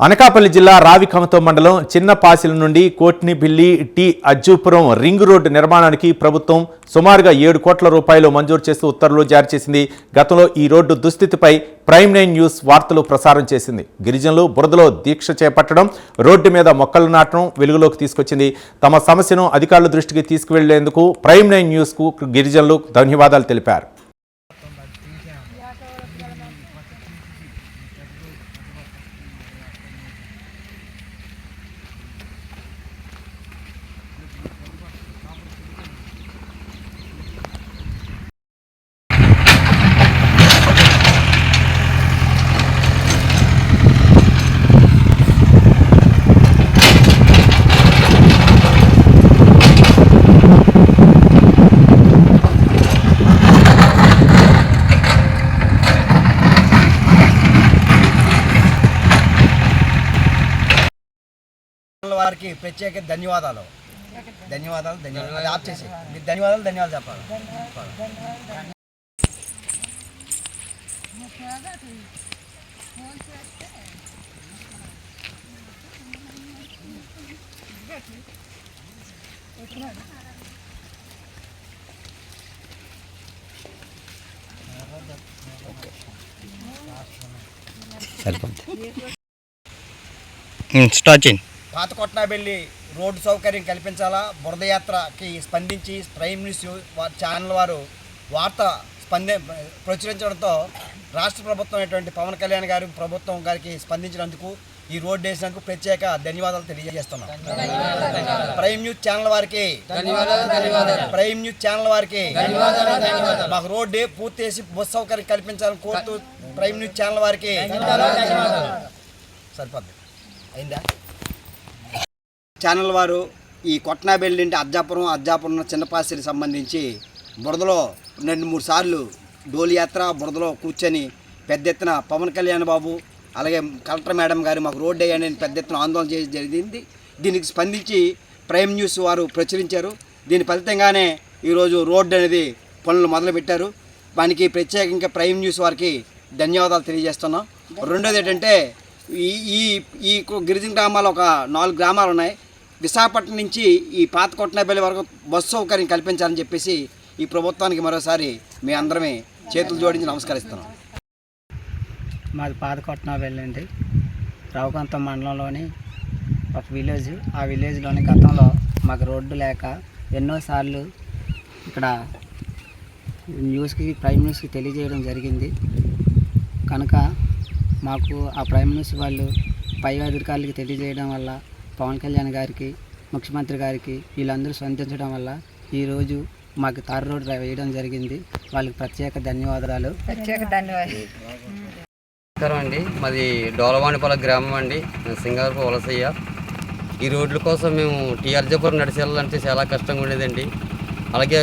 అనకాపల్లి జిల్లా రావికమతం మండలం చిన్నపాసిల నుండి Kotnibilli T Ajjupuram ring road నిర్మాణానికి ప్రభుత్వం సుమారుగా ఏడు కోట్ల రూపాయలు మంజూరు చేస్తూ ఉత్తర్వులు జారీ చేసింది. గతంలో ఈ రోడ్డు దుస్థితిపై ప్రైమ్ నైన్ న్యూస్ వార్తలు ప్రసారం చేసింది. గిరిజనులు బురదలో దీక్ష చేపట్టడం రోడ్డు మీద మొక్కలు నాటడం వెలుగులోకి తీసుకొచ్చింది. తమ సమస్యను అధికారుల దృష్టికి తీసుకువెళ్ళేందుకు ప్రైమ్ నైన్ న్యూస్కు గిరిజనులు ధన్యవాదాలు తెలిపారు. వారికి ప్రత్యేక ధన్యవాదాలు. ధన్యవాదాలు ధన్యవాదాలు. ఆప్ చేసి. మీకు ధన్యవాదాలు ధన్యవాదాలు చెప్పాలి. స్టార్ట్ చేయండి పాత కొట్నాబెల్లి రోడ్డు సౌకర్యం కల్పించాలా? బురదయాత్రకి స్పందించి ప్రైమ్ న్యూస్ ఛానల్ వారు వార్త స్పంది ప్రచురించడంతో రాష్ట్ర ప్రభుత్వం అయినటువంటి పవన్ కళ్యాణ్ గారి ప్రభుత్వం గారికి స్పందించినందుకు ఈ రోడ్డు వేసినందుకు ప్రత్యేక ధన్యవాదాలు తెలియజేస్తున్నాం. ప్రైమ్ న్యూస్ ఛానల్ వారికి ప్రైమ్ న్యూస్ ఛానల్ వారికి మాకు రోడ్డు పూర్తి చేసి బస్సు సౌకర్యం కల్పించాలని కోరుతూ ప్రైమ్ న్యూస్ ఛానల్ వారికి సరిపోద్ది. అయిందా? ఛానల్ వారు ఈ కొట్నాబెల్లి నుండి అర్జాపురం అజ్జాపురం చిన్నపాసిరికి సంబంధించి బురదలో రెండు మూడు సార్లు డోలియాత్ర బురదలో కూర్చొని పెద్ద ఎత్తున పవన్ కళ్యాణ్ బాబు అలాగే కలెక్టర్ మేడం గారు మాకు రోడ్డు వేయండి అని పెద్ద ఎత్తున ఆందోళన చేయడం జరిగింది. దీనికి స్పందించి ప్రైమ్ న్యూస్ వారు ప్రచురించారు. దీని ఫలితంగానే ఈరోజు రోడ్డు అనేది పనులు మొదలుపెట్టారు. దానికి ప్రత్యేకంగా ప్రైమ్ న్యూస్ వారికి ధన్యవాదాలు తెలియజేస్తున్నాం. రెండోది ఏంటంటే ఈ ఈ ఈ గిరిజన గ్రామాలు ఒక నాలుగు గ్రామాలు ఉన్నాయి. విశాఖపట్నం నుంచి ఈ పాత కొట్టనపల్లి వరకు బస్సు సౌకర్యం కల్పించాలని చెప్పేసి ఈ ప్రభుత్వానికి మరోసారి మీ అందరమే చేతులు జోడించి నమస్కరిస్తున్నాం. మాది పాత కొట్టనబెల్లి అండి. రావుకాంత మండలంలోని ఒక విలేజ్. ఆ విలేజ్లోని గతంలో మాకు రోడ్డు లేక ఎన్నోసార్లు ఇక్కడ న్యూస్కి ప్రైమ్ న్యూస్కి తెలియజేయడం జరిగింది. కనుక మాకు ఆ ప్రైమ్ న్యూస్ వాళ్ళు పై అధికారులకి తెలియజేయడం వల్ల పవన్ కళ్యాణ్ గారికి ముఖ్యమంత్రి గారికి వీళ్ళందరూ స్పందించడం వల్ల ఈరోజు మాకు తార్ రోడ్ వేయడం జరిగింది. వాళ్ళకి ప్రత్యేక ధన్యవాదాలు. నమస్కారం అండి. మాది డోలవాణిపాలెం గ్రామం అండి. సింగారపు వలసయ్య. ఈ రోడ్ల కోసం మేము టీఆర్జపురం నడిచి వెళ్ళాలంటే చాలా కష్టంగా ఉండేదండి. అలాగే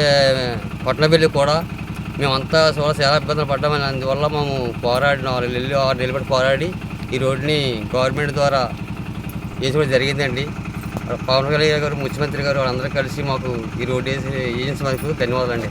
పట్నబెల్లి కూడా మేమంతా చూడ చాలా ఇబ్బందులు పడ్డామని అందువల్ల మేము పోరాడి నాలుగు నెలలు ఆరు నెలలు బట్టి పోరాడి ఈ రోడ్ని గవర్నమెంట్ ద్వారా వేసుకోవడం జరిగిందండి. పవన్ కళ్యాణ్ గారు ముఖ్యమంత్రి గారు వాళ్ళందరూ కలిసి మాకు ఈ రోడ్డు వేసి వేయించినందుకు ధన్యవాదాలు. అండి